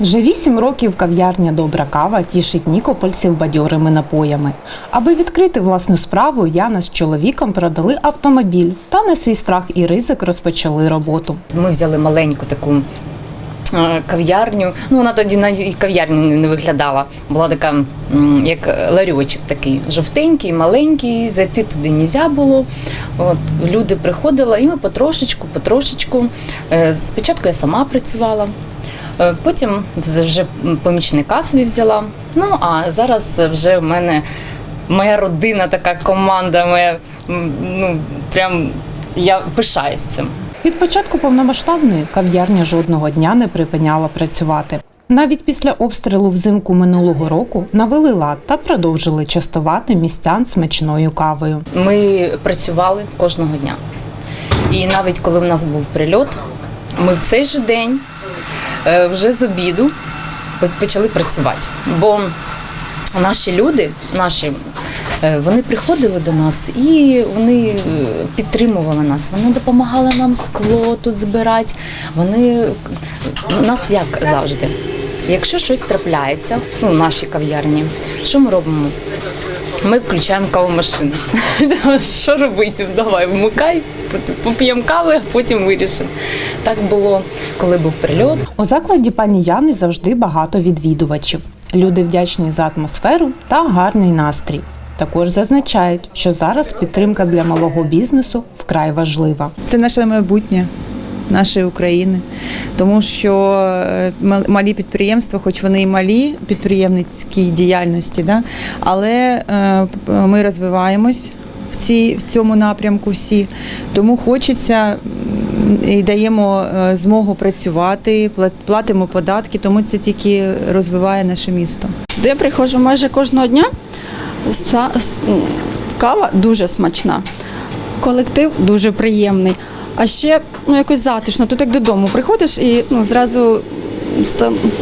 Вже вісім років кав'ярня Добра кава тішить нікопольців бадьорими напоями. Аби відкрити власну справу, Яна з чоловіком продали автомобіль та на свій страх і ризик розпочали роботу. Ми взяли маленьку таку е, кав'ярню. Ну, вона тоді і кав'ярню не- виглядала. Була така, як ларьочок такий, жовтенький, маленький, зайти туди не можна було. От, люди приходили, і ми потрошечку, потрошечку. Е, Спочатку я сама працювала. Е, Потім вже помічника собі взяла. Ну а зараз вже в мене моя родина, така команда, моя ну прям я пишаюсь цим. Від початку повномасштабної кав'ярня жодного дня не припиняла працювати. Навіть після обстрілу взимку минулого року навели лад та продовжили частувати містян смачною кавою. Ми працювали кожного дня. І навіть коли в нас був прильот, ми в цей же день вже з обіду почали працювати. Бо наші люди, наші, е, вони приходили до нас і вони е, підтримували нас. Вони допомагали нам скло тут збирати. Вони нас як завжди. Якщо щось трапляється ну, в нашій кав'ярні, що ми робимо? Ми включаємо кавомашину. Що робити? Давай, вмикай, поп'ємо кави, а потім вирішимо. Так було, коли був прильот. У закладі пані Яни завжди багато відвідувачів. Люди вдячні за атмосферу та гарний настрій. Також зазначають, що зараз підтримка для малого бізнесу вкрай важлива. Це наше майбутнє нашої України, тому що е, малі підприємства, хоч вони і малі підприємницькій діяльності, да, але е, ми розвиваємось в, цій, в цьому напрямку всі. Тому хочеться і даємо е, змогу працювати, платимо податки, тому це тільки розвиває наше місто. Сюди я приходжу майже кожного дня. Кава дуже смачна, колектив дуже приємний. А ще ну, якось затишно. Тут як додому приходиш і ну, зразу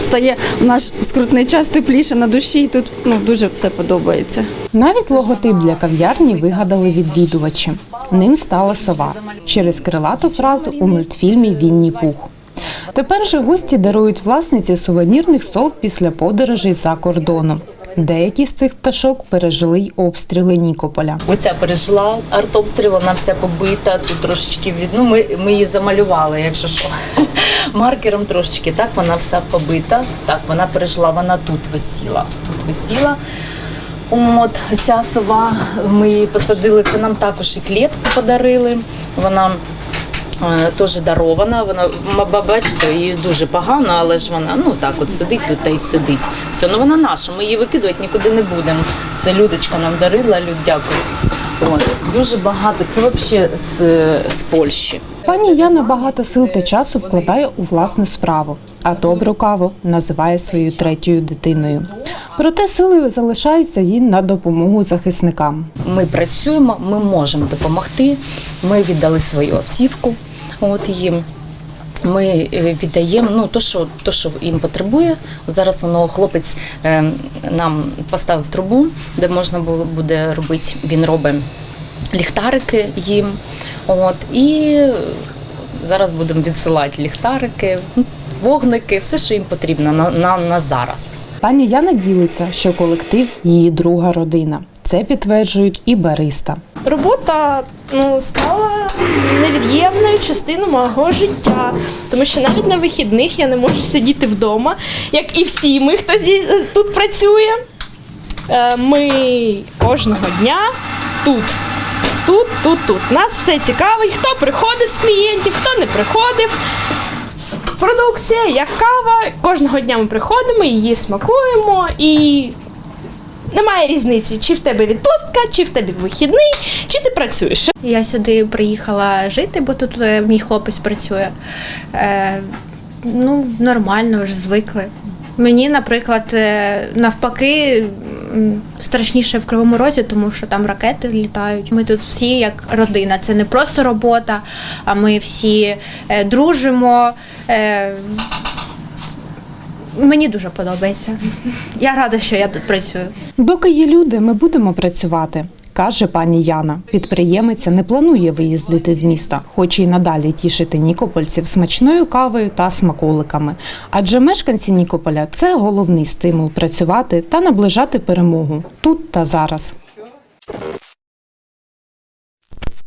стає в наш скрутний час тепліше на душі, і тут ну, дуже все подобається. Навіть логотип для кав'ярні вигадали відвідувачі. Ним стала сова через крилату фразу у мультфільмі Вінні Пух. Тепер же гості дарують власниці сувенірних сов після подорожей за кордоном. Деякі з цих пташок пережили й обстріли Нікополя. Оця пережила артобстріл, вона вся побита, тут трошечки від. Ну, ми, ми її замалювали, якщо що. Маркером трошечки. Так, вона вся побита. Так, вона пережила, вона тут висіла. Тут висіла. От ця сова, ми її посадили, це нам також і клітку подарили. Вона теж дарована. Вона, бачите, їй дуже погано, але ж вона ну так от сидить тут та й сидить. Все, ну вона наша, ми її викидувати нікуди не будемо. Це Людочка нам дарила, Люд, дякую. От, дуже багато. Це взагалі з, з Польщі. Пані Яна багато сил та часу вкладає у власну справу, а добру каву називає своєю третьою дитиною. Проте сили залишаються їй на допомогу захисникам. Ми працюємо, ми можемо допомогти. Ми віддали свою автівку. От їм. Ми е, віддаємо ну, то, що, то, що їм потребує. Зараз воно хлопець е, нам поставив трубу, де можна було буде робити. Він робить ліхтарики їм. От, і зараз будемо відсилати ліхтарики, вогники, все, що їм потрібно на, на, на зараз. Пані Яна ділиться, що колектив її друга родина. Це підтверджують і бариста. Робота ну, стала невід'ємною частиною мого життя, тому що навіть на вихідних я не можу сидіти вдома, як і всі ми, хто зі- тут працює. Е, Ми кожного дня тут. Тут, тут, тут. Нас все цікавить, хто приходив з клієнтів, хто не приходив. Продукція, як кава. Кожного дня ми приходимо, її смакуємо і немає різниці, чи в тебе відпустка, чи в тебе вихідний, чи ти працюєш. Я сюди приїхала жити, бо тут е, мій хлопець працює. Е, ну, нормально, вже звикли. Мені, наприклад, е, навпаки, страшніше в Кривому Розі, тому що там ракети літають. Ми тут всі як родина. Це не просто робота, а ми всі е, дружимо. Мені дуже подобається. Я рада, що я тут працюю. Доки є люди, ми будемо працювати. каже пані Яна. Підприємиця не планує виїздити з міста, хоче й надалі тішити нікопольців смачною кавою та смаколиками. Адже мешканці Нікополя це головний стимул працювати та наближати перемогу тут та зараз.